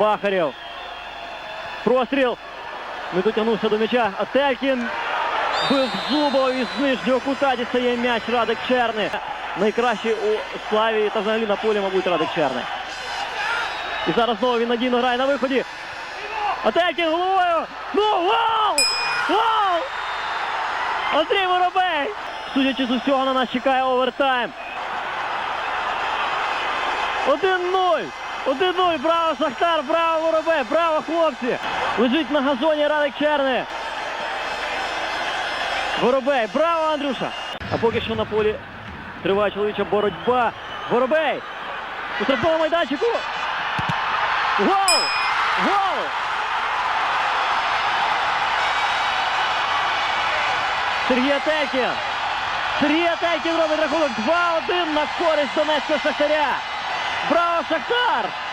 Бахарєв. Простріл. Не дотягнувся до м'яча. Ателькін бив Зубов із нижнього кута. Дістає м'яч Радик Черни. Найкращий у Славії та взагалі на полі, мабуть, Радик Черни. І зараз знову він надійно грає на виході. Ателькін головою. Ну, вау! Вау! Андрій Воробей! Судячи з усього, на нас чекає овертайм. 1-0. 1-0. Браво, Шахтар, браво, Воробей, браво, хлопці. Лежить на газоні Радик Черни. Воробей, браво, Андрюша. А поки що на полі триває чоловіча боротьба. Воробей. У штрафному майданчику. Гол! Гол! Сергій Атекін. Сергій Атекін робить рахунок 2-1 на користь Донецького Шахтаря. Браво, Шахтар!